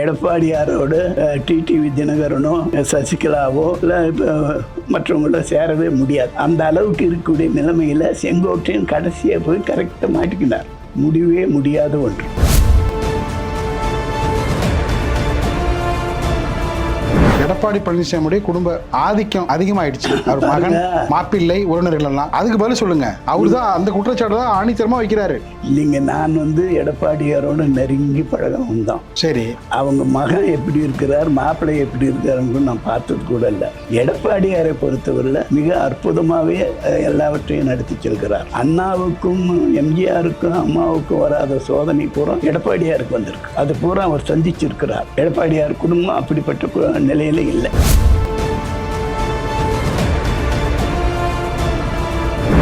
எடப்பாடியாரோடு TTV தினகரனோ சசிகலாவோ இல்லை மற்றவங்களோ சேரவே முடியாது. அந்த அளவுக்கு இருக்கக்கூடிய நிலைமையில் செங்கோட்டையன் கடைசியாக போய் கரெக்டாக மாட்டிக்கினார் முடியவே முடியாத ஒன்று. எடப்பாடி பழனிசாமியுடைய குடும்ப ஆதிக்கம் அதிகமாயிடுச்சு. அவர் மகன் மாப்பிள்ளை உறவினர்கள் எல்லாம். அதுக்கு பதில் சொல்லுங்க. அவர் தான் அந்த குற்றச்சாட்டு தான் ஆணித்தரமா வைக்கிறாரு. இல்லைங்க நான் வந்து எடப்பாடியாரோட நெருங்கி பழகவன் தான். சரி. அவங்க மகன் எப்படி இருக்கிறார் மாப்பிள்ளை எப்படி இருக்காருன்னு நான் பார்த்தது கூட இல்லை. எடப்பாடியாரை பொறுத்தவரையில் மிக அற்புதமாகவே எல்லாவற்றையும் நடத்தி செல்கிறார். அண்ணாவுக்கும் எம்ஜிஆருக்கும் அம்மாவுக்கும் வராத சோதனை பூரா எடப்பாடியாருக்கு வந்திருக்கு. அது பூரா அவர் சந்திச்சிருக்கிறார். எடப்பாடியார் குடும்பம் அப்படிப்பட்ட நிலையில இல்லை.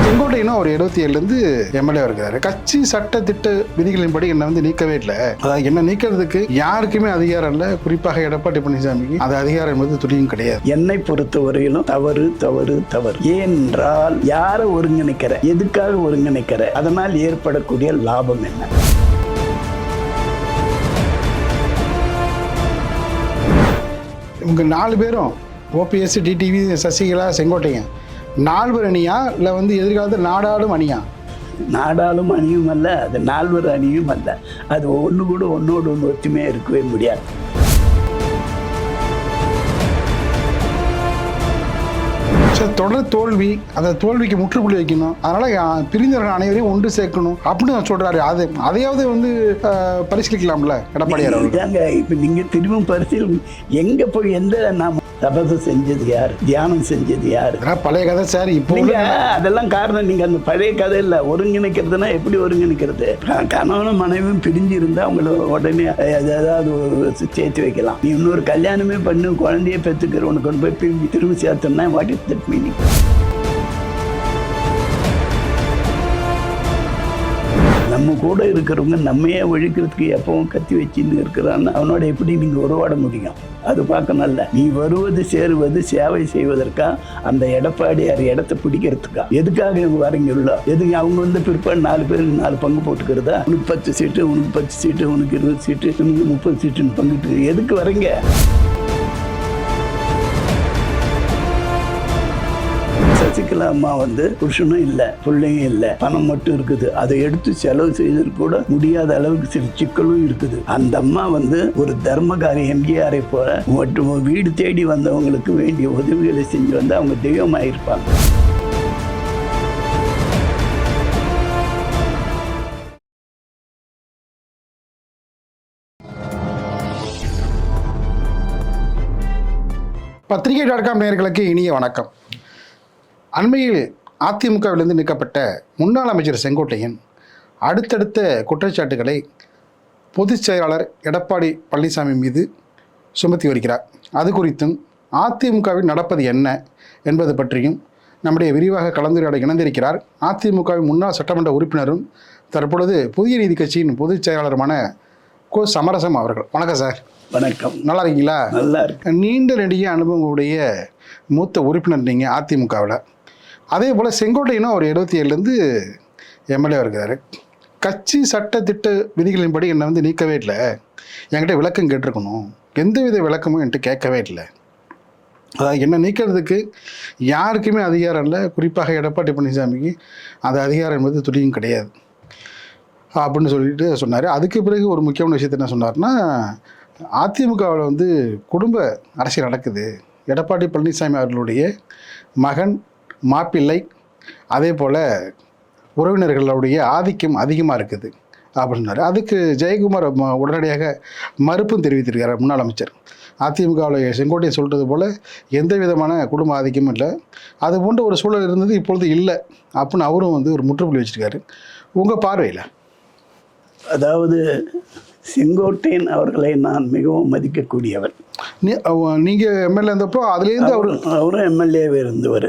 செங்கோட்டையனும் ஒரு எழுபத்தி ஏழுலேருந்து எம்எல்ஏ இருக்கிறாரு கட்சி சட்ட திட்ட விதிகளின்படி என்னை வந்து நீக்கவே இல்லை. அதாவது என்ன நீக்கிறதுக்கு யாருக்குமே அதிகாரம் இல்லை. குறிப்பாக எடப்பாடி பழனிசாமிக்கு. அது அதிகாரம் என்பது துளியும் கிடையாது. என்னை பொறுத்தவரையிலும் தவறு தவறு தவறு. ஏனென்றால் யாரை ஒருங்கிணைக்கிற எதுக்காக ஒருங்கிணைக்கிற அதனால் ஏற்படக்கூடிய லாபம் என்ன? உங்கள் நாலு பேரும் ஓபிஎஸ் டிடிவி சசிகலா செங்கோட்டையன் நால்வர் அணியா இல்லை வந்து எதிர்காலத்தில் நாடாளும் அணியா? நாடாளும் அணியும் அல்ல அது நால்வர் அணியும் அல்ல. அது ஒன்று கூட ஒன்றோடு ஒன்று ஒற்றுமையாக இருக்கவே முடியாது. சரி தொடர் தோல்வி அந்த தோல்விக்கு முற்றுப்புள்ளி வைக்கணும். அதனால அஹ், பிரிந்தவர்கள் அனைவரையும் ஒன்று சேர்க்கணும் அப்படின்னு சொல்றாரு. அது அதையாவது வந்து பரிசீலிக்கலாம்ல எடப்பாடியார் அவர்கள்? இப்போ நீங்கள் திரும்பவும் பரிசீலனை எங்கே போய் எந்த நாம் தபசு செஞ்சது யார்? தியானம் செஞ்சது யார்? பழைய கதை சார் இப்போ அதெல்லாம் காரணம் நீங்க அந்த பழைய கதை இல்ல. ஒருங்கிணைக்கிறதுனா எப்படி ஒருங்கிணைக்கிறது? கணவனும் மனைவியும் பிரிஞ்சு இருந்தா அவங்கள உடனே ஏதாவது சேர்த்து வைக்கலாம். நீ இன்னொரு கல்யாணமே பண்ணு குழந்தைய பெற்றுக்கிற உனக்கு கொண்டு போய் பிரிஞ்சு திரும்பி சேர்த்தோம்னா வாட் இஸ் தட் மீனிங் நம்ம கூட இருக்கிறவங்க நம்மையே ஒழிக்கிறதுக்கு எப்பவும் கத்தி வச்சுன்னு இருக்கிறான்னு அவனோட எப்படி நீங்கள் உறவாட முடியும்? அது பார்க்க நல்ல நீ வருவது சேருவது சேவை செய்வதற்கா? அந்த எடப்பாடியார் இடத்த பிடிக்கிறதுக்கா? எதுக்காக இவங்க வரீங்களோ எதுங்க அவங்க வந்து பிற்பாடு நாலு பேர் நாலு பங்கு போட்டுக்கிறதா? உனக்கு பத்து சீட்டு உனக்கு பத்து சீட்டு உனக்கு இருபது சீட்டு உனக்கு முப்பது சீட்டுன்னு பங்கிட்டு எதுக்கு வரீங்க? சசிகலா அம்மா வந்து புருஷனும் இல்லை பிள்ளையும் இல்லை. பணம் மட்டும் இருக்குது. அதை எடுத்து செலவு செய்தது கூட முடியாத அளவுக்கு சில சிக்கலும் இருக்குது. அந்த அம்மா வந்து ஒரு தர்மகாரி எம்ஜிஆரை போல மற்றும் வீடு தேடி வந்தவங்களுக்கு வேண்டிய உதவிகளை செஞ்சு வந்து அவங்க தெய்வமாயிருப்பாங்க. பத்திரிகை டாட் காம் நேர்களுக்கு இனிய வணக்கம். அண்மையில் அதிமுகவிலிருந்து நீக்கப்பட்ட முன்னாள் அமைச்சர் செங்கோட்டையன் அடுத்தடுத்த குற்றச்சாட்டுகளை பொதுச் செயலாளர் எடப்பாடி பழனிசாமி மீது சுமத்தி வருகிறார். அது குறித்தும் அதிமுகவில் நடப்பது என்ன என்பது பற்றியும் நம்முடைய விரிவாக கலந்துரையாட இணைந்திருக்கிறார். அதிமுகவின் முன்னாள் சட்டமன்ற உறுப்பினரும் தற்பொழுது புதிய நீதி கட்சியின் பொதுச் செயலாளருமான கோ. சமரசம் அவர்கள். வணக்கம் சார். வணக்கம். நல்லா இருக்கீங்களா? நல்லா இருக்கு நீண்ட நெடிய அனுபவங்களுடைய மூத்த உறுப்பினர் நீங்கள் அதிமுகவில். அதே போல் செங்கோட்டையினா ஒரு எழுபத்தி ஏழுலேருந்து எம்எல்ஏ இருக்கிறாரு. கட்சி சட்ட திட்ட விதிகளின்படி என்னை வந்து நீக்கவே இல்லை. என்கிட்ட விளக்கம் கேட்டிருக்கணும். எந்தவித விளக்கமும் என்கிட்ட கேட்கவே இல்லை. அதாவது என்னை நீக்கிறதுக்கு யாருக்குமே அதிகாரம் இல்லை. குறிப்பாக எடப்பாடி பழனிசாமிக்கு அந்த அதிகாரம் என்பது துளியும் கிடையாது. அப்படின்னு சொல்லிட்டு சொன்னார். அதுக்கு பிறகு ஒரு முக்கியமான விஷயத்த என்ன சொன்னார்னா அதிமுகவில் வந்து குடும்ப அரசியல் நடக்குது. எடப்பாடி பழனிசாமி அவர்களுடைய மகன் மாப்பிள்ளை அதே போல் உறவினர்களுடைய ஆதிக்கம் அதிகமாக இருக்குது அப்படின்னாரு அதுக்கு ஜெயக்குமார் உடனடியாக மறுப்பும் தெரிவித்திருக்கிறார் முன்னாள் அமைச்சர். அதிமுகவில் செங்கோட்டையன் சொல்கிறது போல் எந்த விதமான குடும்ப ஆதிக்கமும் இல்லை. அது போன்ற ஒரு சூழல் இருந்தது இப்பொழுது இல்லை அப்படின்னு அவரும் வந்து ஒரு முற்றுப்புள்ளி வச்சிருக்காரு. உங்கள் பார்வையில்? அதாவது செங்கோட்டையன் அவர்களை நான் மிகவும் மதிக்கக்கூடியவன். நீ நீங்கள் எம்எல்ஏ இருந்தப்போ அதுலேருந்து அவர் அவரும் எம்எல்ஏவே இருந்தவர்.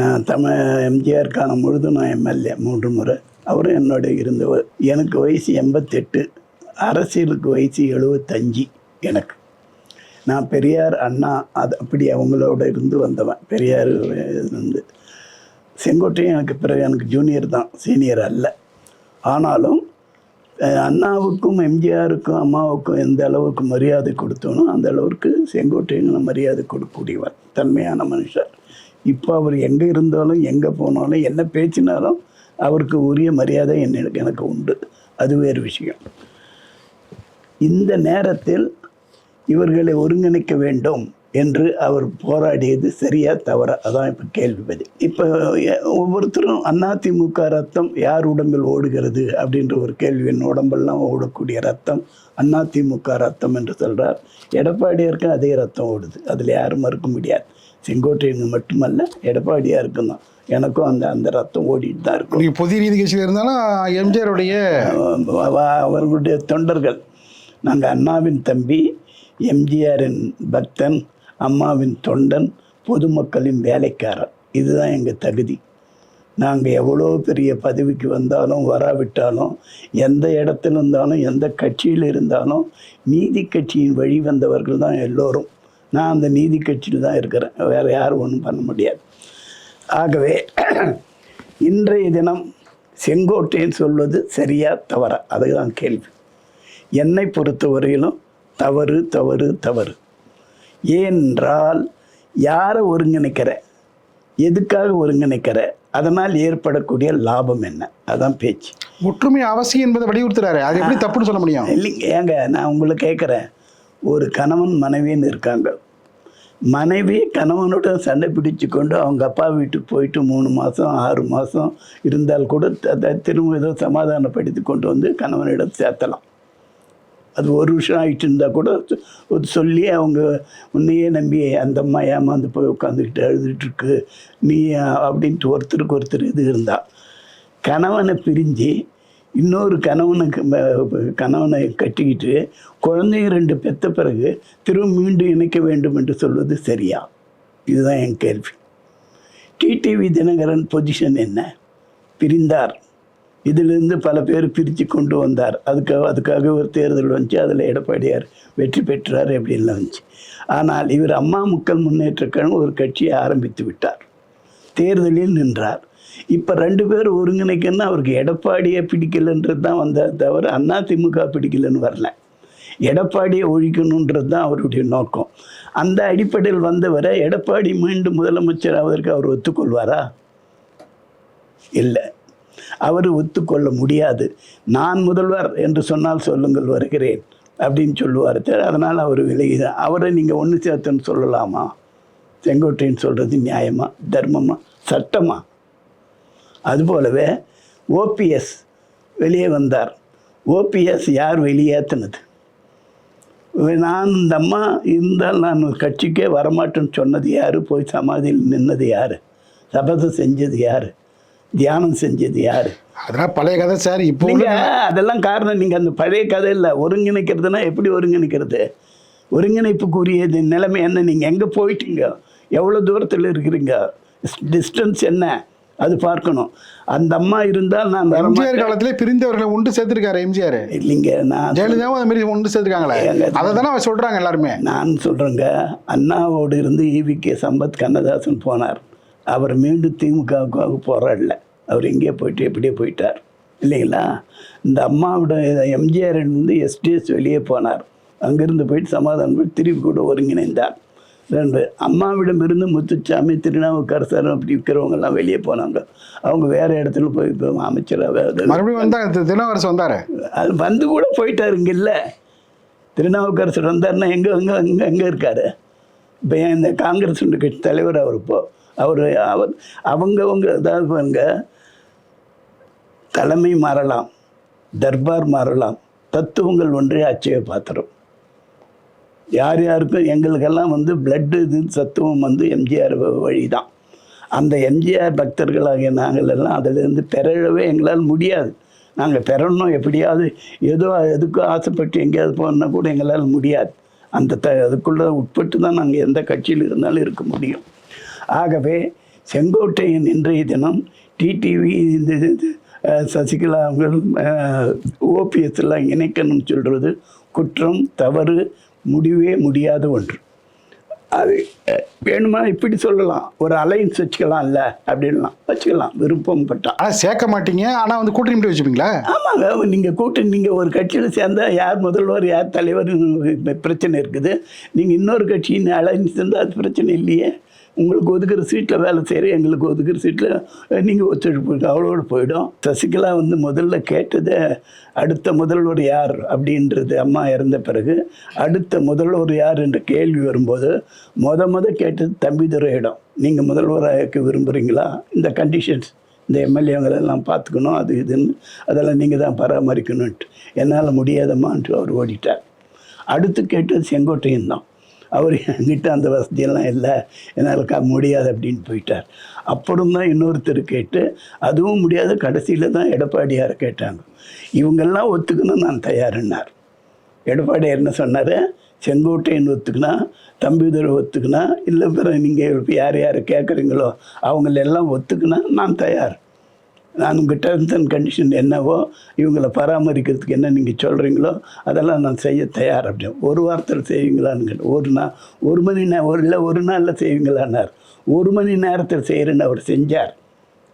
நான் தமிழ் எம்ஜிஆர் காலம் முழுதும் நான் எம்எல்ஏ மூன்று முறை. அவரும் என்னோட இருந்தவர். எனக்கு வயசு எண்பத்தெட்டு அரசியலுக்கு வயசு எழுபத்தஞ்சு எனக்கு. நான் பெரியார் அண்ணா அது அப்படி அவங்களோட இருந்து வந்தவன். பெரியார் இருந்து. செங்கோட்டையும் எனக்கு பிறகு எனக்கு ஜூனியர் தான் சீனியர் அல்ல. ஆனாலும் அண்ணாவுக்கும் எம்ஜிஆருக்கும் அம்மாவுக்கும் எந்த அளவுக்கு மரியாதை கொடுத்தோனோ அந்த அளவுக்கு செங்கோட்டையன் மரியாதை கொடுக்கக்கூடியவர் தன்மையான மனுஷர். இப்போ அவர் எங்கே இருந்தாலும் எங்கே போனாலும் என்ன பேச்சினாலும் அவருக்கு உரிய மரியாதை என்ன எனக்கு உண்டு. அது வேறு விஷயம். இந்த நேரத்தில் இவர்களை ஒருங்கிணைக்க வேண்டும். என்று அவர் போராடியது சரியா தவறா? அதான் இப்போ கேள்வி பதில். இப்போ ஒவ்வொருத்தரும் அதிமுக ரத்தம் யார் உடம்பில் ஓடுகிறது அப்படின்ற ஒரு கேள்வி. என் உடம்பெல்லாம் ஓடக்கூடிய ரத்தம் அதிமுக ரத்தம் என்று சொல்றார். எடப்பாடியாருக்கு அதே ரத்தம் ஓடுது. அதில் யாரும் மறுக்க முடியாது. செங்கோட்டையனுக்கு மட்டுமல்ல எடப்பாடியாருக்கும் தான். எனக்கும் அந்த அந்த ரத்தம் ஓடிட்டு தான் இருக்கும். நீங்கள் பொது நீதி கட்சியில் இருந்தாலும் எம்ஜிஆருடைய அவ- அவ- அவர்களுடைய தொண்டர்கள் நாங்கள் அண்ணாவின் தம்பி எம்ஜிஆரின் பக்தன் அம்மாவின் தொண்டன் பொதுமக்களின் வேலைக்காரர். இதுதான் எங்கள் தகுதி. நாங்கள் எவ்வளோ பெரிய பதவிக்கு வந்தாலும் வராவிட்டாலும் எந்த இடத்துல இருந்தாலும் எந்த கட்சியில் இருந்தாலும் நீதி கட்சியின் வழி வந்தவர்கள் தான் எல்லோரும். நான் அந்த நீதி கட்சியில் தான் இருக்கிறேன். வேறு யாரும் ஒன்றும் பண்ண முடியாது. ஆகவே இன்றைய தினம் செங்கோட்டையன் சொல்வது சரியா தவறா? அதுதான் கேள்வி. என்னை பொறுத்தவரையிலும் தவறு தவறு தவறு. ஏனென்றால் யாரை ஒருங்கிணைக்கிற? எதுக்காக ஒருங்கிணைக்கிற? அதனால் ஏற்படக்கூடிய லாபம் என்ன? அதான் பேச்சு. ஒற்றுமை அவசியம் என்பதை வலியுறுத்துறாரு. அது எப்படி தப்புன்னு சொல்ல முடியும்? இல்லைங்க ஏங்க நான் உங்களை கேட்குறேன். ஒரு கணவன் மனைவின்னு இருக்காங்க. மனைவி கணவனுடன் சண்டை பிடிச்சு கொண்டு அவங்க அப்பா வீட்டுக்கு போயிட்டு மூணு மாதம் ஆறு மாதம் இருந்தால் கூட த- த- திரும்ப ஏதோ சமாதானப்படுத்தி கொண்டு வந்து கணவனிடம் சேர்த்தலாம். அது ஒரு வருஷம் ஆகிட்டு இருந்தால் கூட ஒரு சொல்லி அவங்க உன்னையே நம்பி அந்த அம்மா ஏமாந்து போய் உட்காந்துக்கிட்டு அழுதுட்டு இருக்கு நீ அப்படின்ட்டு ஒருத்தருக்கு ஒருத்தர் இது இருந்தா. கணவனை பிரிஞ்சு இன்னொரு கணவனுக்கு ம- கணவனை கட்டிக்கிட்டு குழந்தைங்க ரெண்டு பெத்த பிறகு திரும்ப மீண்டும் இணைக்க வேண்டும் என்று சொல்வது சரியா? இதுதான் என் கேள்வி. டிடிவி தினகரன் பொசிஷன் என்ன? பிரிந்தார். இதிலிருந்து பல பேர் பிரித்து கொண்டு வந்தார். அதுக்காக அதுக்காக ஒரு தேர்தல் வந்துச்சு. அதில் எடப்பாடியார் வெற்றி பெற்றார் அப்படின்லாம் வந்துச்சு. ஆனால் இவர் அம்மா மக்கள் முன்னேற்றக்கழகம் ஒரு கட்சியை ஆரம்பித்து விட்டார். தேர்தலில் நின்றார். இப்போ ரெண்டு பேர் ஒருங்கிணைக்கன்னா அவருக்கு எடப்பாடியை பிடிக்கலன்றது தான் வந்தார் தவிர அண்ணா திமுக பிடிக்கலன்னு வரல. எடப்பாடியை ஒழிக்கணுன்றது தான் அவருடைய நோக்கம். அந்த அடிப்படையில் வந்தவரை எடப்பாடி மீண்டும் முதலமைச்சர் ஆவதற்கு அவர் ஒத்துக்கொள்வாரா? இல்லை. அவர் ஒத்துக்கொள்ள முடியாது. நான் முதல்வர் என்று சொன்னால் சொல்லுங்கள் வருகிறேன் அப்படின்னு சொல்லுவார் அதனால் அவர் விலகி அவரை நீங்கள் ஒன்று சேர்த்துன்னு சொல்லலாமா? செங்கோட்டையன் சொல்கிறது நியாயமா தர்மமா சட்டமா? அதுபோலவே ஓபிஎஸ் வெளியே வந்தார். ஓபிஎஸ் யார் வெளியேற்றினது நான் இந்த அம்மா இருந்தால் நான் கட்சிக்கே வரமாட்டேன்னு சொன்னது யார்? போய் சமாதியில் நின்னது யார்? சபதம் செஞ்சது யார்? தியானம் செஞ்சது யார்? அதெல்லாம் பழைய கதை சார் இப்போ அதெல்லாம் காரணம் நீங்க அந்த பழைய கதை இல்லை. ஒருங்கிணைக்கிறதுனா எப்படி ஒருங்கிணைக்கிறது? ஒருங்கிணைப்புக்குரிய நிலைமை என்ன? நீங்க எங்க போயிட்டீங்க? எவ்வளவு தூரத்தில் இருக்கிறீங்க? டிஸ்டன்ஸ் என்ன? அது பார்க்கணும். அந்த அம்மா இருந்தால் நான் எம்ஜிஆர் காலத்திலே பிரிந்தவர்களை ஒன்று சேர்த்திருக்காரு எம்ஜிஆர். இல்லைங்க நான் ஜெயலலிதாவும் அது மாதிரி ஒன்று சேர்த்திருக்காங்களே. அதை தானே அவர் சொல்றாங்க எல்லாருமே. நான் சொல்கிறேங்க அண்ணாவோடு இருந்து ஈவிகே சம்பத் கண்ணதாசன் போனார். அவர் மீண்டும் திமுகவுக்காக போராடல. அவர் எங்கேயோ போயிட்டு எப்படியோ போயிட்டார். இல்லைங்களா? இந்த அம்மாவோட எம்ஜிஆர் இருந்து எஸ்டிஎஸ் வெளியே போனார். அங்கிருந்து போயிட்டு சமாதானம் பண்ணி திருப்பி கூட ஒருங்கிணைந்தார். ரெண்டு அம்மாவிடம் இருந்து முத்துச்சாமி திருநாவுக்கரசர் அப்படி இருக்கிறவங்கெல்லாம் வெளியே போனாங்க. அவங்க வேறு இடத்துல போய் இப்போ அமைச்சராக மறுபடியும் வந்தா தி- திருநாவுக்கரசு வந்தாரு. அது வந்து கூட போயிட்டாரு இங்க இல்ல. திருநாவுக்கரசர் வந்தாருன்னா எங்கே எங்கே எங்கே எங்கே இருக்காரு. இப்போ இந்த காங்கிரஸ் கட்சி தலைவர் அவர் இப்போ? அவர் அவர் அவங்கவங்க அதாவது பாருங்க தலைமை மாறலாம் தர்பார் மாறலாம் தத்துவங்கள் ஒன்றே அச்சய பாத்திரம். யார் யாருக்கும் எங்களுக்கெல்லாம் வந்து பிளட்டு இது சத்துவம் வந்து எம்ஜிஆர் வழி தான் அந்த எம்ஜிஆர் பக்தர்களாகிய நாங்கள் எல்லாம் அதிலிருந்து பெறவே எங்களால் முடியாது. நாங்கள் பெறணும் எப்படியாவது ஏதோ எதுக்கும் ஆசைப்பட்டு எங்கேயாவது போனால் கூட எங்களால் முடியாது. அந்த த அதுக்குள்ளே உட்பட்டு தான் நாங்கள் எந்த கட்சியில் இருந்தாலும் இருக்க முடியும். ஆகவே செங்கோட்டையன் இன்றைய தினம் டிடிவி இந்த இது, சசிகலா அவர்கள் ஓபிஎஸ் எல்லாம் இணைக்கணும்னு சொல்கிறது குற்றம் தவறு முடிவே முடியாத ஒன்று. அது வேணுமா? இப்படி சொல்லலாம். ஒரு அலைன்ஸ் வச்சுக்கலாம்ல அப்படின்லாம். வச்சுக்கலாம். விருப்பம் பட்டா. ஆனால் சேர்க்க மாட்டீங்க. ஆனால் வந்து கூட்டணி மட்டும் வச்சுப்பீங்களா? ஆமாங்க. நீங்கள் கூட்டணி நீங்கள் ஒரு கட்சியில் சேர்ந்தா யார் முதல்வர் யார் தலைவர் பிரச்சனை இருக்குது. நீங்கள் இன்னொரு கட்சியின் அலைன்ஸ் இருந்தால் அது பிரச்சனை இல்லையே. உங்களுக்கு ஒதுக்குற சீட்டில் வேலை செய்கிற எங்களுக்கு ஒதுக்குற சீட்டில் நீங்கள் ஒத்துழைப்பு அவ்வளோடு போயிடும். சசிகலா வந்து முதல்ல கேட்டது அடுத்த முதல்வர் யார் அப்படின்றது அம்மா இறந்த பிறகு அடுத்த முதல்வர் யார் என்ற கேள்வி வரும்போது மொத முத கேட்டது தம்பிதுரையிடம் நீங்கள் முதல்வராக விரும்புகிறீங்களா இந்த கண்டிஷன்ஸ் இந்த எம்எல்ஏங்களெல்லாம் பார்த்துக்கணும் அது இதுன்னு அதெல்லாம் நீங்கள் தான் பராமரிக்கணுன்ட்டு என்னால் முடியாதம்மான்ட்டு அவர் ஓடிட்டார். அடுத்து கேட்டது செங்கோட்டையன் தான். அவர் என்கிட்ட அந்த வசதியெல்லாம் இல்லை. என்னால் க முடியாது அப்படின்னு போயிட்டார். அப்புறம் தான் இன்னொருத்தர் கேட்டு அதுவும் முடியாது கடைசியில் தான் எடப்பாடியார் கேட்டாங்க. இவங்கெல்லாம் ஒத்துக்கணும் நான் தயாருன்னார். எடப்பாடியார் என்ன சொன்னார்? செங்கோட்டையன் ஒத்துக்குனா தம்பிதுரை ஒத்துக்குனா இல்லை பிற நீங்கள் யார் யார் கேட்குறீங்களோ அவங்களெல்லாம் ஒத்துக்குனா நான் தயார். நான் உங்கள் டேர்ம்ஸ் அண்ட் கண்டிஷன் என்னவோ இவங்களை பராமரிக்கிறதுக்கு என்ன நீங்கள் சொல்கிறீங்களோ அதெல்லாம் நான் செய்ய தயார் அப்படின்னு ஒரு வாரத்தில் செய்வீங்களான்னு கேட்டேன். ஒரு நாள் ஒரு மணி நேரம் ஒரு இல்லை ஒரு நாளில் செய்வீங்களான்னார். ஒரு மணி நேரத்தில் செய்கிறேன்னு அவர் செஞ்சார்.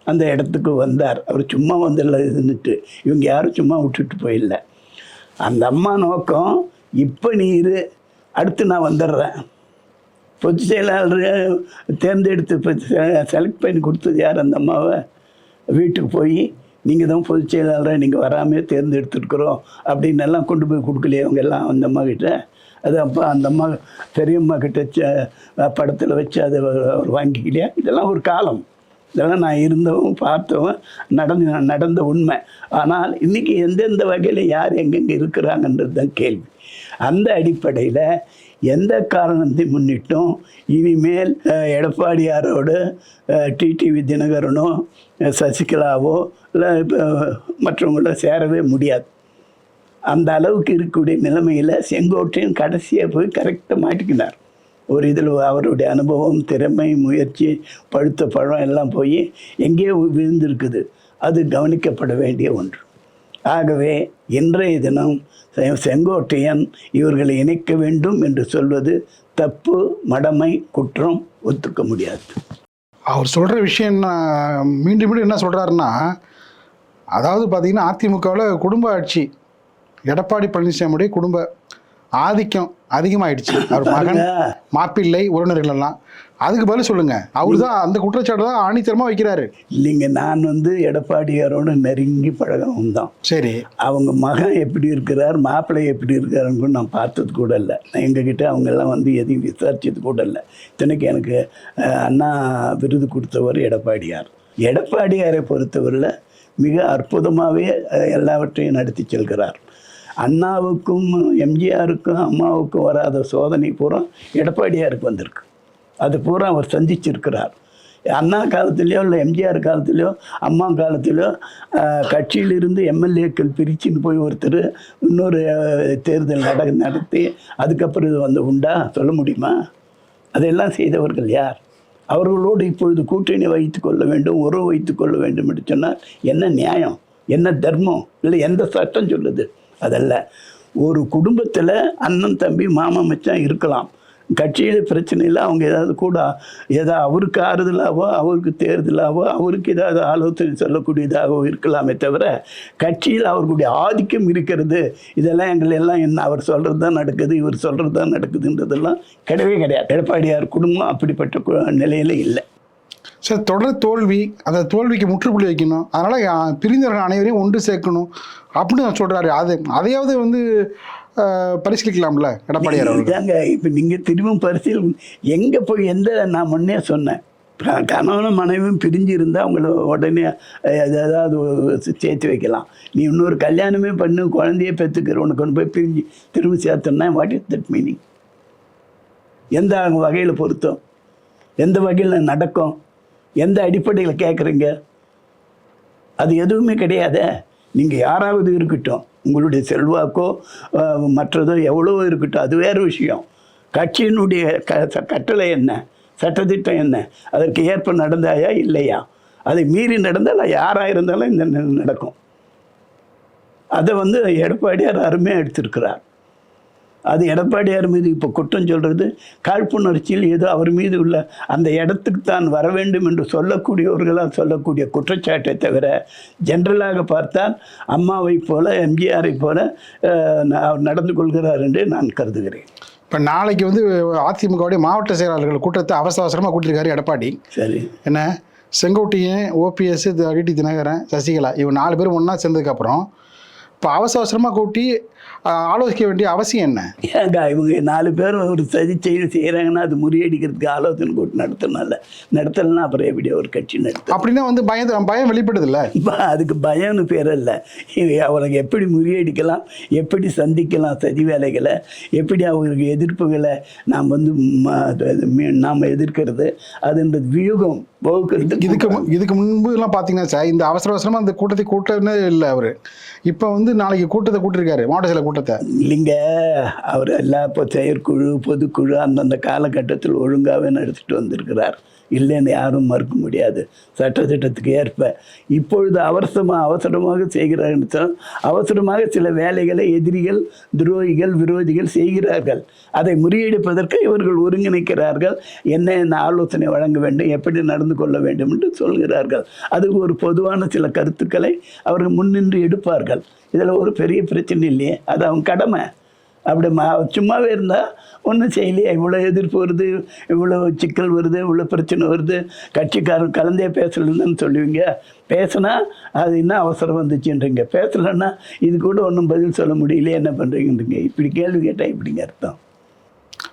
அந்த இடத்துக்கு வந்தார். அவர் சும்மா வந்துடல இதுன்னுட்டு. இவங்க யாரும் சும்மா விட்டுட்டு போயிடல அந்த அம்மா நோக்கம் இப்போ நீ இரு அடுத்து நான் வந்துடுறேன் பொதுச் செயலாளர் தேர்ந்தெடுத்து இப்போ செலக்ட் பண்ணி கொடுத்தது யார் அந்த அம்மாவை? வீட்டுக்கு போய் நீங்கள் தான் பொதுச் செயலாளராக நீங்கள் வராமே தேர்ந்தெடுத்துருக்குறோம் அப்படின்னு எல்லாம் கொண்டு போய் கொடுக்கலையே அவங்க எல்லாம் அந்த அம்மா கிட்ட. அது அப்போ அந்த அம்மா பெரியம்மா கிட்ட படத்தில் வச்சு அதை அவர் வாங்கிக்கலையா? இதெல்லாம் ஒரு காலம். இதெல்லாம் நான் இருந்தவன் பார்த்தவன் நடந்த நடந்த உண்மை. ஆனால் இன்றைக்கி எந்தெந்த வகையில் யார் எங்கெங்கே இருக்கிறாங்கன்றது தான் கேள்வி. அந்த அடிப்படையில் எந்த காரணத்தை முன்னிட்டும் இனிமேல் எடப்பாடியாரோடு டிடிவி தினகரனோ சசிகலாவோ இல்லை மற்றவங்களோ சேரவே முடியாது. அந்த அளவுக்கு இருக்கக்கூடிய நிலைமையில் செங்கோட்டையும் கடைசியாக போய் கரெக்டாக மாட்டிக்கினார். ஒரு இதில் அவருடைய அனுபவம் திறமை முயற்சி பழுத்த பழம் எல்லாம் போய் எங்கேயோ விழுந்திருக்குது. அது கவனிக்கப்பட வேண்டிய ஒன்று. ஆகவே இன்றைய தினம் செங்கோட்டையன் இவர்களை இணைக்க வேண்டும் என்று சொல்வது தப்பு மடமை குற்றம் ஒத்துக்க முடியாது. அவர் சொல்கிற விஷயம் என்ன மீண்டும் மீண்டும் என்ன சொல்கிறாருன்னா அதாவது பார்த்தீங்கன்னா அதிமுகவில் குடும்ப ஆட்சி எடப்பாடி பழனிசாமியுடைய குடும்ப ஆதிக்கம் அதிகமாயிடுச்சு. அவர் மகன் மாப்பிள்ளை உறவினர்கள் எல்லாம். அதுக்கு பதில் சொல்லுங்க. அவர் தான் அந்த குற்றச்சாட்டு தான் ஆணித்தரமாக வைக்கிறாரு. இல்லைங்க நான் வந்து எடப்பாடியாரோடு நெருங்கி பழகவும் தான். சரி. அவங்க மகன் எப்படி இருக்கிறார் மாப்பிள்ளை எப்படி இருக்காருன்னு கூட நான் பார்த்தது கூட இல்லை. எங்ககிட்ட அவங்க எல்லாம் வந்து எதையும் விசாரிச்சது கூட இல்லை. இத்தனைக்கு எனக்கு அண்ணா விருது கொடுத்தவர் எடப்பாடியார். எடப்பாடியாரை பொறுத்தவரையில் மிக அற்புதமாகவே எல்லாவற்றையும் நடத்தி செல்கிறார். அண்ணாவுக்கும் எம்ஜிஆருக்கும் அம்மாவுக்கும் வராத சோதனை பூரா எடப்பாடியாருக்கு வந்திருக்கு. அது பூரா அவர் சந்திச்சிருக்கிறார். அண்ணா காலத்துலேயோ இல்லை எம்ஜிஆர் காலத்துலேயோ அம்மா காலத்திலையோ கட்சியிலிருந்து எம்எல்ஏக்கள் பிரிச்சுன்னு போய் ஒருத்தர் இன்னொரு தேர்தல் நட நடத்தி அதுக்கப்புறம் இது வந்து உண்டா? சொல்ல முடியுமா? அதையெல்லாம் செய்தவர்கள் யார்? அவர்களோடு இப்பொழுது கூட்டணி வைத்து கொள்ள வேண்டும் உறவு வைத்து கொள்ள வேண்டும் என்று சொன்னால் என்ன நியாயம்? என்ன தர்மம்? இல்லை எந்த சட்டம் சொல்லுது? அதல்ல. ஒரு குடும்பத்தில் அண்ணன் தம்பி மாமா மச்சான் இருக்கலாம். கட்சியில் பிரச்சனை இல்லை அவங்க ஏதாவது கூட ஏதாவது அவருக்கு ஆறுதலாகவோ அவருக்கு தேர்தலாகவோ அவருக்கு ஏதாவது ஆலோசனை சொல்லக்கூடியதாகவோ இருக்கலாமே தவிர கட்சியில் அவர்களுடைய ஆதிக்கம் இருக்கிறது. இதெல்லாம் எங்களை எல்லாம் என்ன அவர் சொல்கிறது தான் நடக்குது இவர் சொல்கிறது தான் நடக்குதுன்றதெல்லாம் கிடையவே கிடையாது. எடப்பாடியார் குடும்பம் அப்படிப்பட்ட நிலையில் நிலையில இல்லை. சார் தொடர் தோல்வி அந்த தோல்விக்கு முற்றுப்புள்ளி வைக்கணும். அதனால் பிரிந்தவர்கள் அனைவரையும் ஒன்று சேர்க்கணும் அப்படின்னு சொல்கிறாரு அது அதையாவது வந்து பரிசீலிக்கலாம்ல? எடப்பாடியார் அவர்கள். இதாங்க இப்போ நீங்கள் திரும்பவும் பரிசீல் எங்கே போய் எந்த நான் முன்னே சொன்னேன். கணவனும் மனைவியும் பிரிஞ்சு இருந்தால் அவங்கள உடனே ஏதாவது சேர்த்து வைக்கலாம். நீ இன்னொரு கல்யாணமே பண்ணு குழந்தைய பெற்றுக்கிற உனக்கு கொண்டு போய் பிரிஞ்சு திரும்ப சேர்த்தோன்னா வாட் இஸ் தட் மீனிங் எந்த வகையில் பொருத்தம்? எந்த வகையில் நடக்கும்? எந்த அடிப்படையில் கேட்குறீங்க அது எதுவுமே கிடையாதே. நீங்கள் யாராவது இருக்கட்டும் உங்களுடைய செல்வாக்கோ மற்றதோ எவ்வளோ இருக்கட்டும் அது வேறு விஷயம். கட்சியினுடைய க ச- கட்டளை என்ன? சட்டத்திட்டம் என்ன? அதற்கு ஏற்ப நடந்தாயா இல்லையா? அதை மீறி நடந்தால் யாராக இருந்தாலும் இந்த நடக்கும். அதை வந்து எடப்பாடியார் அருமையாக எடுத்திருக்கிறார். அது எடப்பாடியார் மீது இப்போ குற்றம் சொல்கிறது காழ்ப்புணர்ச்சியில் ஏதோ அவர் மீது உள்ள அந்த இடத்துக்கு தான் வர வேண்டும் என்று சொல்லக்கூடியவர்களால் சொல்லக்கூடிய குற்றச்சாட்டை தவிர ஜென்ரலாக பார்த்தால் அம்மாவை போல எம்ஜிஆரை போல நடந்து கொள்கிறார் என்று நான் கருதுகிறேன். இப்போ நாளைக்கு வந்து அதிமுகவுடைய மாவட்ட செயலாளர்கள் கூட்டத்தை அவசர அவசரமாக கூட்டியிருக்காரு எடப்பாடி. சரி. என்ன? செங்கோட்டையன் ஓபிஎஸ் டிடி தினகரன் சசிகலா இவங்க நாலு பேரும் ஒன்றா சேர்ந்ததுக்கப்புறம் இப்போ அவசர அவசரமாக கூட்டி ஆலோசிக்க வேண்டிய அவசியம் என்ன? ஏங்க இவங்க நாலு பேர் ஒரு சதி செய்து செய்கிறாங்கன்னா அது முறியடிக்கிறதுக்கு ஆலோசனை கூட்டு நடத்தணும்ல. நடத்தலைன்னா அப்புறம் எப்படி ஒரு கட்சி நடத்தும் அப்படின்னா வந்து பயந்து பயம் வெளிப்படுதுல்ல? இப்போ அதுக்கு பயம்னு பேர் இல்லை. அவருக்கு எப்படி முறியடிக்கலாம்? எப்படி சந்திக்கலாம் சதி வேலைகளை? எப்படி அவங்களுக்கு எதிர்ப்புகளை நாம் வந்து நாம் எதிர்க்கிறது? அதுன்றது வியூகம் வகுக்கிறது இதுக்கு இதுக்கு முன்பு எல்லாம் பார்த்தீங்கன்னா சார் இந்த அவசர அவசரமாக அந்த கூட்டத்தை கூட்டமே இல்லை அவர். இப்போ வந்து நாளைக்கு கூட்டத்தை கூட்டிருக்காரு. மாவட்ட சில கூட்டத்தை. இல்லைங்க அவர் எல்லா இப்போ செயற்குழு பொதுக்குழு அந்தந்த காலகட்டத்தில் ஒழுங்காகவே நடத்திட்டு வந்திருக்கிறார். இல்லைன்னு யாரும் மறுக்க முடியாது. சட்டத்திட்டத்துக்கு ஏற்ப. இப்பொழுது அவசரமாக அவசரமாக செய்கிறார்கள் சொன்னால் அவசரமாக சில வேலைகளை எதிரிகள் துரோகிகள் விரோதிகள் செய்கிறார்கள். அதை முறியடிப்பதற்கு இவர்கள் ஒருங்கிணைக்கிறார்கள். என்ன என்ன ஆலோசனை வழங்க வேண்டும் எப்படி நடந்து கொள்ள வேண்டும் என்று சொல்கிறார்கள். அதுக்கு ஒரு பொதுவான சில கருத்துக்களை அவர்கள் முன்னின்று எடுப்பார்கள். இதில் ஒரு பெரிய பிரச்சனை இல்லையே அது அவங்க கடமை. அப்படி மா சும்மாவே இருந்தால் ஒன்றும் செய்யலையே. இவ்வளோ எதிர்ப்பு வருது இவ்வளோ சிக்கல் வருது இவ்வளோ பிரச்சனை வருது. கட்சிக்காரன் கலந்தே பேசலன்னு சொல்லுவீங்க. பேசுனா அது என்ன அவசரம் வந்துச்சுன்றீங்க. பேசலைன்னா இது கூட ஒன்றும் பதில் சொல்ல முடியல என்ன பண்ணுறீங்கன்றீங்க இப்படி கேள்வி கேட்டால் இப்படிங்க அர்த்தம்.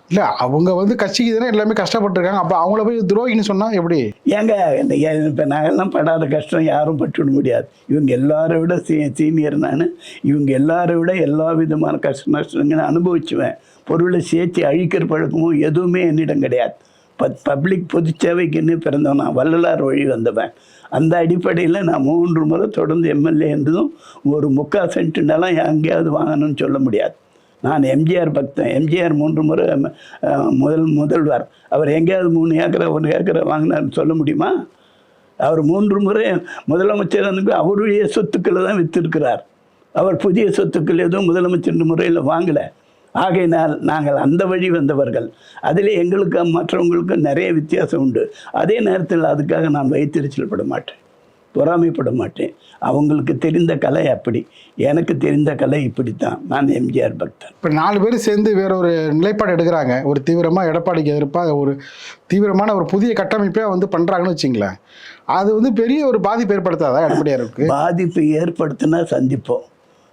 இல்லை அவங்க வந்து கட்சிக்கு தானே எல்லாமே கஷ்டப்பட்டிருக்காங்க. அப்போ அவங்கள போய் துரோகின்னு சொன்னால் எப்படி? ஏங்க இந்த இப்போ நாங்கள்லாம் படாத கஷ்டம் யாரும் பட்டுவிட முடியாது. இவங்க எல்லாரை விட சீ சீனியர் நான். இவங்க எல்லாரை விட எல்லா விதமான கஷ்ட நான் அனுபவிச்சுவேன். பொருளை சேர்த்து அழிக்கிற பழக்கமும் எதுவுமே என்னிடம் கிடையாது. பத் பப்ளிக் பொது சேவைக்குன்னு பிறந்தவன் நான் வள்ளலார் வழி வந்தவன். அந்த அடிப்படையில் நான் மூன்று முறை தொடர்ந்து எம்எல்ஏ இருந்ததும் ஒரு முக்கால் சென்ட் நிலம் எங்கேயாவது வாங்கணும்னு சொல்ல முடியாது. நான் எம்ஜிஆர் பக்தன் எம்ஜிஆர் மூன்று முறை முதல் முதல்வர். அவர் எங்கேயாவது மூணு ஏக்கரை ஒன்று ஏக்கரை வாங்கினார்னு சொல்ல முடியுமா? அவர் மூன்று முறை முதலமைச்சர் வந்து அவருடைய சொத்துக்களை தான் விற்றிருக்கிறார் அவர் புதிய சொத்துக்கள் எதுவும் முதலமைச்சர் முறையில் வாங்கலை. ஆகையினால் நாங்கள் அந்த வழி வந்தவர்கள். அதில் எங்களுக்கு மற்றவங்களுக்கும் நிறைய வித்தியாசம் உண்டு. அதே நேரத்தில் அதுக்காக நான் வைத்தறிச்சல் பட மாட்டேன். பொறாமைப்பட மாட்டேன் அவங்களுக்கு தெரிந்த கலை அப்படி. எனக்கு தெரிந்த கலை இப்படித்தான். நான் எம்ஜிஆர் பக்தன். இப்போ நாலு பேர் சேர்ந்து வேற ஒரு நிலைப்பாடு எடுக்கிறாங்க. ஒரு தீவிரமாக எடப்பாடிக்கு எதிர்ப்பாக ஒரு தீவிரமான ஒரு புதிய கட்டமைப்பே வந்து பண்ணுறாங்கன்னு வச்சிங்களேன். அது வந்து பெரிய ஒரு பாதிப்பு ஏற்படுத்தாதா எடப்பாடியாருக்கு? பாதிப்பு ஏற்படுத்தினா சந்திப்போம்.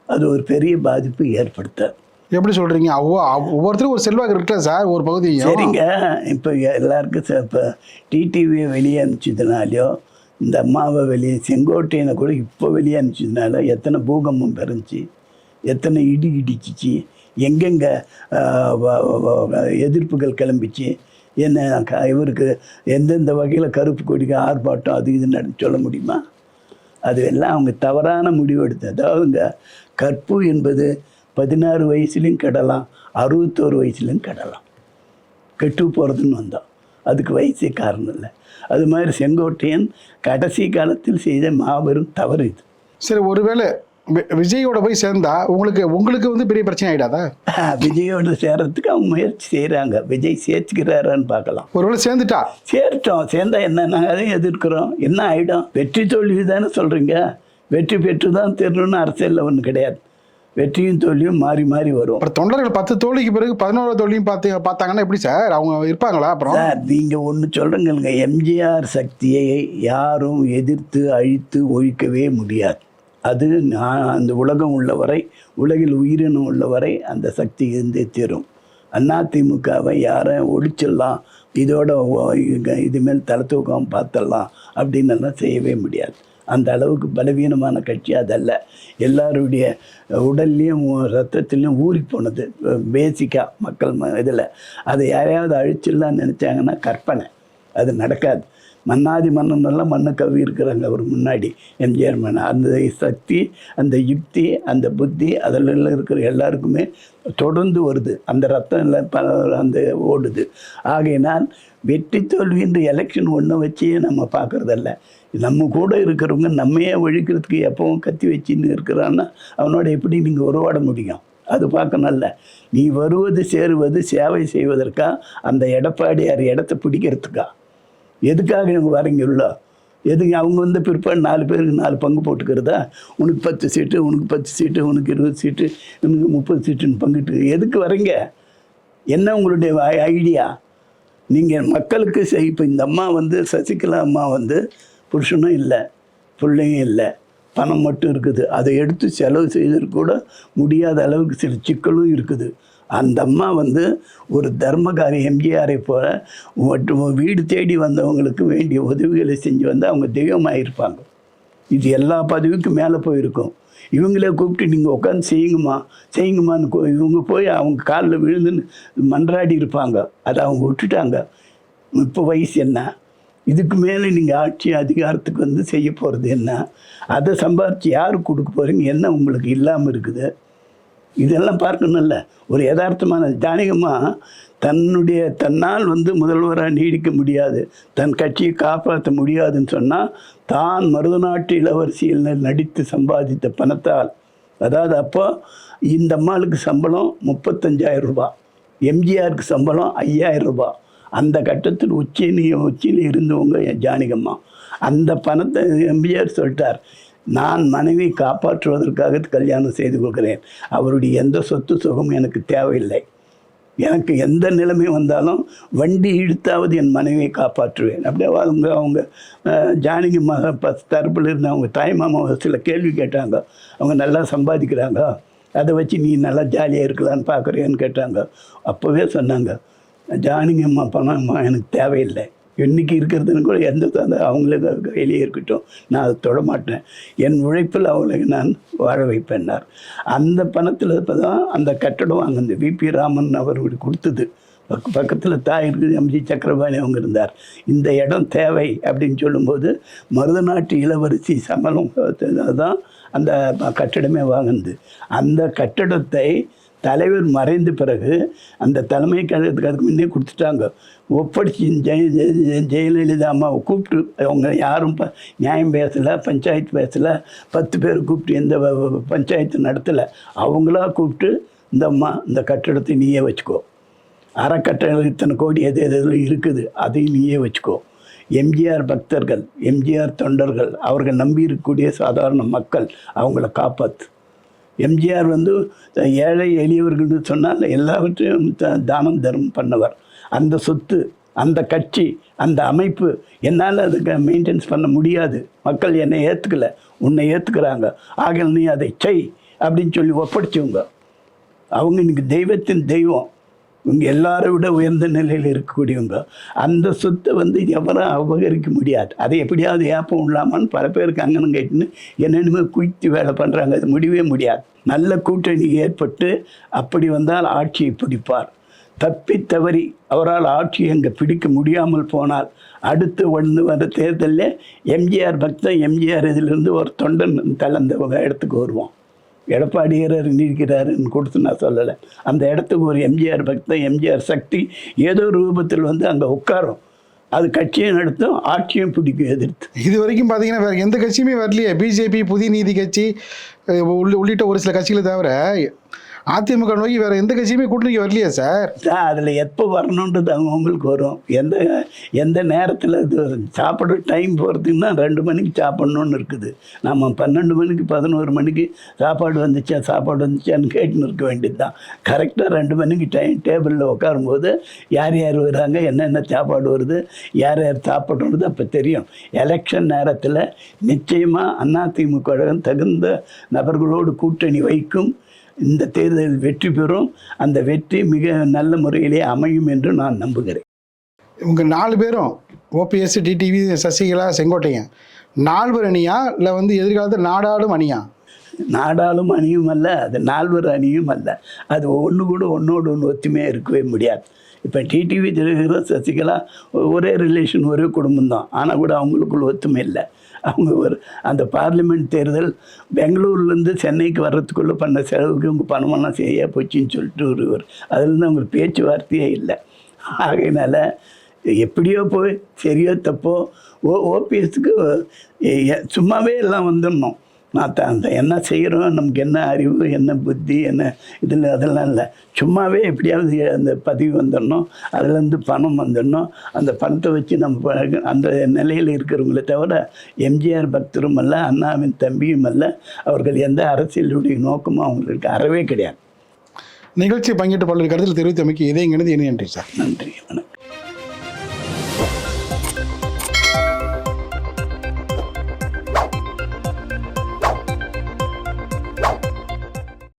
அது ஒரு பெரிய பாதிப்பு ஏற்படுத்தாது எப்படி சொல்கிறீங்க அவ்வளோ ஒவ்வொருத்தரும் ஒரு செல்வாக்கு இருக்குல்ல சார் ஒரு பகுதியும்? சரிங்க. இப்போ எல்லாருக்கும் ச- இப்போ டிடிவியை வெளியே அனுப்பிச்சதுனாலையோ இந்த அம்மாவை வெளியே செங்கோட்டையனை கூட இப்போ வெளியே அனுப்பிச்சதுனால எத்தனை பூகம்பம் பிறந்துச்சு எத்தனை இடி இடிச்சிச்சு எங்கெங்கே எதிர்ப்புகள் கிளம்பிச்சு என்ன க- இவருக்கு எந்தெந்த வகையில் கருப்பு கொடிக்கு ஆர்ப்பாட்டம் அது இது சொல்ல முடியுமா? அது எல்லாம் அவங்க தவறான முடிவு எடுத்தது. அதாவதுங்க கற்பு என்பது பதினாறு வயசுலையும் கெடலாம் அறுபத்தோரு வயசுலையும் கெடலாம். கெட்டு போகிறதுன்னு வந்தோம். அதுக்கு வயசே காரணம் இல்லை. அது மாதிரி செங்கோட்டையன் கடைசி காலத்தில் செய்த மாபெரும் தவறு இது. சரி ஒருவேளை வி- விஜயோட போய் சேர்ந்தா உங்களுக்கு உங்களுக்கு வந்து பெரிய பிரச்சனை ஆயிடாதா? விஜயோட சேர்றதுக்கு அவங்க முயற்சி செய்கிறாங்க விஜய் சேர்த்துக்கிறாரான்னு பார்க்கலாம். ஒருவேளை சேர்ந்துட்டா? சேர்த்தோம். சேர்ந்தா என்ன நாங்கள் அதையும் எதிர்க்கிறோம். என்ன ஆகிடும் வெற்றி தோல்வி தானே சொல்கிறீங்க வெற்றி பெற்று தான் தெரியணும்னு அரசியலில் ஒன்றும் கிடையாது. வெற்றியும் தோல்வியும் மாறி மாறி வரும். அப்புறம் தொண்டர்கள் பத்து தோல்விக்கு பிறகு பதினோரு தோல்வியும் பார்த்து பார்த்தாங்கன்னா எப்படி சார்? அவங்க இருப்பாங்களா அப்புறம்? சார் நீங்கள் ஒன்று சொல்கிறீங்க எம்ஜிஆர் சக்தியை யாரும் எதிர்த்து அழித்து ஒழிக்கவே முடியாது. அது நான் அந்த உலகம் உள்ளவரை உலகில் உயிரினம் உள்ளவரை அந்த சக்தி இருந்தே தீரும். அதிமுகவை யாரை ஒழிச்சிடலாம்? இதோட ஒ- இங்க- இது மேல் தலை தூக்கம் பார்த்தரலாம் அப்படின்னு எல்லாம் செய்யவே முடியாது. அந்த அளவுக்கு பலவீனமான கட்சி அதல்ல. எல்லாருடைய உடல்லையும் ரத்தத்துலேயும் ஊறி போனது. பேசிக்காக மக்கள் ம இதில். அதை யாரையாவது அழிச்சிடலாம்னு நினச்சாங்கன்னா கற்பனை. அது நடக்காது. மன்னாதி மன்னனெல்லாம் மண்ணை கவி இருக்கிறாங்க அவர் முன்னாடி எம்ஜிஆர் மன்னன் அந்த சக்தி அந்த யுக்தி அந்த புத்தி அதில் இருக்கிற எல்லாருக்குமே தொடர்ந்து வருது. அந்த ரத்தம் எல்லாம் பல அந்த ஓடுது. ஆகையினால் வெற்றி தோல்வின்ற எலெக்ஷன் ஒன்று வச்சே நம்ம பார்க்குறதல்ல. நம்ம கூட இருக்கிறவங்க நம்மையே ஒழிக்கிறதுக்கு எப்பவும் கத்தி வச்சுன்னு இருக்கிறான்னா அவனோட எப்படி நீங்கள் உருவாட முடியும்? அது பார்க்கணும்ல நீ வருவது சேருவது சேவை செய்வதற்கா? அந்த எடப்பாடியார் இடத்த பிடிக்கிறதுக்கா? எதுக்காக இவங்க வரீங்க உள்ள? எதுக்கு அவங்க வந்து பிற்பாடு நாலு பேருக்கு நாலு பங்கு போட்டுக்கிறதா? உனக்கு பத்து சீட்டு உனக்கு பத்து சீட்டு உனக்கு இருபது சீட்டு உனக்கு முப்பது சீட்டுன்னு பங்கிட்டு எதுக்கு வரீங்க? என்ன உங்களுடைய ஐடியா? நீங்கள் மக்களுக்கு செய் இப்போ இந்த அம்மா வந்து சசிகலா அம்மா வந்து புருஷனும் இல்லை பிள்ளையும் இல்லை. பணம் மட்டும் இருக்குது. அதை எடுத்து செலவு செய்தது கூட முடியாத அளவுக்கு சில சிக்கலும் இருக்குது. அந்த அம்மா வந்து ஒரு தர்மகாரி எம்ஜிஆரை போல மற்றும் வீடு தேடி வந்தவங்களுக்கு வேண்டிய உதவிகளை செஞ்சு வந்து அவங்க தெய்வமாக இருப்பாங்க இது எல்லா பதவிக்கும் மேலே போயிருக்கும். இவங்களே கூப்பிட்டு நீங்கள் உட்காந்து செய்யுங்கம்மா செய்யுங்கம்மான்னு இவங்க போய் அவங்க காலில் விழுந்துன்னு மன்றாடி இருப்பாங்க. அதை அவங்க விட்டுட்டாங்க. இப்போ வயசு என்ன? இதுக்கு மேலே நீங்கள் ஆட்சி அதிகாரத்துக்கு வந்து செய்ய போகிறது என்ன? அதை சம்பாரித்து யாருக்கு கொடுக்க போகிறீங்க என்ன உங்களுக்கு இல்லாமல் இருக்குது? இதெல்லாம் பார்க்கணும்ல. ஒரு யதார்த்தமான ஜானகமாக தன்னுடைய தன்னால் வந்து முதல்வராக நீடிக்க முடியாது. தன் கட்சியை காப்பாற்ற முடியாதுன்னு சொன்னால் தான் மருதநாட்டு இளவரசியில் நடித்து சம்பாதித்த பணத்தால். அதாவது அப்போ இந்த அம்மாளுக்கு சம்பளம் முப்பத்தஞ்சாயிரம் ரூபா எம்ஜிஆருக்கு சம்பளம் ஐயாயிரம் ரூபாய். அந்த கட்டத்தில் உச்சியில் உச்சியில் இருந்தவங்க என் ஜானகம்மா அந்த பணத்தை எம்பிஆர் சொல்லிட்டார் நான் மனைவி காப்பாற்றுவதற்காக கல்யாணம் செய்து கொள்கிறேன். அவருடைய எந்த சொத்து சுகமும் எனக்கு தேவையில்லை. எனக்கு எந்த நிலைமை வந்தாலும் வண்டி இழுத்தாவது என் மனைவியை காப்பாற்றுவேன். அப்படியே அவங்க அவங்க ஜானகி மக தரப்பில் இருந்த அவங்க தாய் சில கேள்வி கேட்டாங்க. அவங்க நல்லா சம்பாதிக்கிறாங்க. அதை வச்சு நீ நல்லா ஜாலியாக இருக்கலான்னு பார்க்குறியான்னு கேட்டாங்க. அப்போவே சொன்னாங்க ஜானகி அம்மா எனக்கு தேவையில்லை. இன்றைக்கி இருக்கிறதுன்னு கூட எந்த தந்த அவங்களுக்கு வெளியே இருக்கட்டும். நான் அதை தொட மாட்டேன். என் உழைப்பில் அவங்களுக்கு நான் வாழ வைப்பேன்னார் அந்த பணத்தில் இப்போ தான் அந்த கட்டடம் வாங்கினது விபி ராமன் அவர்களுக்கு கொடுத்தது. பக்க பக்கத்தில் தாய் இருக்குது எம்ஜி சக்கரபாணி அவங்க இருந்தார். இந்த இடம் தேவை அப்படின்னு சொல்லும்போது மருதநாட்டு இளவரசி சமலம் தான் அந்த கட்டடமே வாங்கினது. அந்த கட்டடத்தை தலைவர் மறைந்த பிறகு அந்த தலைமை கழகத்துக்கு அதுக்கு முன்னே கொடுத்துட்டாங்க. ஒப்படைச்சி ஜெய ஜெயலலிதா அம்மாவை கூப்பிட்டு அவங்க யாரும் ப நியாயம் பேசலை பஞ்சாயத்து பேசலை பத்து பேர் கூப்பிட்டு எந்த பஞ்சாயத்து நடத்தலை. அவங்களா கூப்பிட்டு இந்த அம்மா இந்த கட்டடத்தை நீயே வச்சுக்கோ. அறக்கட்டளை இத்தனை கோடி எது எது எது இருக்குது அதையும் நீயே வச்சுக்கோ. எம்ஜிஆர் பக்தர்கள் எம்ஜிஆர் தொண்டர்கள் அவர்கள் நம்பி இருக்கக்கூடிய சாதாரண மக்கள் அவங்கள காப்பாற்று எம்ஜிஆர் வந்து ஏழை எளியவர்கள்னு சொன்னால் எல்லாவற்றையும் த- தானம் தர்மம் பண்ணவர். அந்த சொத்து அந்த கட்சி அந்த அமைப்பு என்னால் அதுக்கு மெயின்டைன்ஸ் பண்ண முடியாது. மக்கள் என்னை ஏற்றுக்கல உன்னை ஏற்றுக்கிறாங்க ஆக நீ அதை செய் அப்படின்னு சொல்லி ஒப்படைச்சவங்க. அவங்க இன்னைக்கு தெய்வத்தின் தெய்வம். இவங்க எல்லாரை விட உயர்ந்த நிலையில் இருக்கக்கூடியவங்க அந்த சொத்தை வந்து எவரும் அபகரிக்க முடியாது. அதை எப்படியாவது ஏப்பம் இல்லாமல் பல பேருக்கு அங்கன்னு கேட்டுன்னு என்னென்னமே குயித்து வேலை பண்ணுறாங்க அது முடியவே முடியாது. நல்ல கூட்டணி ஏற்பட்டு அப்படி வந்தால் ஆட்சியை பிடிப்பார். தப்பி தவறி அவரால் ஆட்சி அங்கே பிடிக்க முடியாமல் போனால் அடுத்து ஒன்று வர தேர்தலில் எம்ஜிஆர் பக்தன் எம்ஜிஆர் இதிலிருந்து ஒரு தொண்டன் தலந்த இடத்துக்கு வருவான். எடப்பாடியார் இருக்கிறாருன்னு கொடுத்து நான் சொல்லலை. அந்த இடத்துக்கு ஒரு எம்ஜிஆர் பக்தன் எம்ஜிஆர் சக்தி ஏதோ ரூபத்தில் வந்து அங்கே உட்காரும். அது கட்சியும் நடத்தும் ஆட்சியும் பிடிக்கும் எதிர்த்து. இது வரைக்கும் பார்த்தீங்கன்னா வேறு எந்த கட்சியுமே வரலையே. பிஜேபி புதிய நீதி கட்சி உள்ளிட்ட ஒரு சில கட்சிகளை தவிர அதிமுக நோக்கி வேறு எந்த கட்சியுமே கூட்டணிக்கு வரலையா சார்? அதில் எப்போ வரணுன்றது அவங்கவுங்களுக்கு வரும். எந்த எந்த நேரத்தில் இது சாப்பிட்ற டைம் போகிறதுக்குன்னா ரெண்டு மணிக்கு சாப்பிட்ணுன்னு இருக்குது. நம்ம பன்னெண்டு மணிக்கு பதினோரு மணிக்கு சாப்பாடு வந்துச்சா சாப்பாடு வந்துச்சான்னு கேட்டுன்னு இருக்க வேண்டியது தான் கரெக்டாக ரெண்டு மணிக்கு டைம் டேபிளில் உட்காரும்போது யார் யார் வராங்க என்னென்ன சாப்பாடு வருது யார் யார் சாப்பிட்றது அப்போ தெரியும். எலெக்ஷன் நேரத்தில் நிச்சயமாக அதிமுக தகுந்த நபர்களோடு கூட்டணி வைக்கும் இந்த தேர்தலில் வெற்றி பெறும். அந்த வெற்றி மிக நல்ல முறையிலே அமையும் என்று நான் நம்புகிறேன். இவங்க நாலு பேரும் ஓபிஎஸ் டிடிவி சசிகலா செங்கோட்டையன். நால்வர் அணியா இல்லை வந்து எதிர்காலத்தில் நாடாளும் அணியா? நாடாளும் அணியும் அல்ல அது நால்வர் அணியும் அல்ல. அது ஒன்று கூட ஒன்றோடு ஒன்று ஒத்துமையாக இருக்கவே முடியாது. இப்போ டிடிவி தினகரன் சசிகலா ஒரே ரிலேஷன் ஒரே குடும்பம் தான் ஆனால் கூட அவங்களுக்குள்ள ஒத்துமை இல்லை. அவங்க ஒரு அந்த பார்லிமெண்ட் தேர்தல் பெங்களூர்லேருந்து சென்னைக்கு வர்றதுக்குள்ளே பண்ண செலவுக்கு உங்கள் பணமெல்லாம் சரியாக போச்சுன்னு சொல்லிட்டு ஒருவர் அதுலேருந்து அவங்களுக்கு பேச்சுவார்த்தையே இல்லை. ஆகையினால எப்படியோ போய் சரியோ தப்போ ஓ ஓபிஎஸ்க்கு சும்மாவே எல்லாம் வந்துடணும். நான் தான் அந்த என்ன செய்கிறோம் நமக்கு என்ன அறிவு என்ன புத்தி என்ன இதில் அதெல்லாம் இல்லை. சும்மாவே எப்படியாவது அந்த பதிவு வந்துடணும் அதுலேருந்து பணம் வந்துடணும். அந்த பணத்தை வச்சு நம்ம அந்த நிலையில் இருக்கிறவங்களே தவிர எம்ஜிஆர் பக்தரும் அல்ல அண்ணாவின் தம்பியும் அல்ல அவர்கள் எந்த அரசியலுடைய நோக்கமும் அவங்களுக்கு அறவே கிடையாது. நிகழ்ச்சி பங்கிட்டு பல்வேறு கருத்தில் தெரிவித்தமைக்கு இதே இணைந்து இணை நன்றி சார். நன்றி வணக்கம்.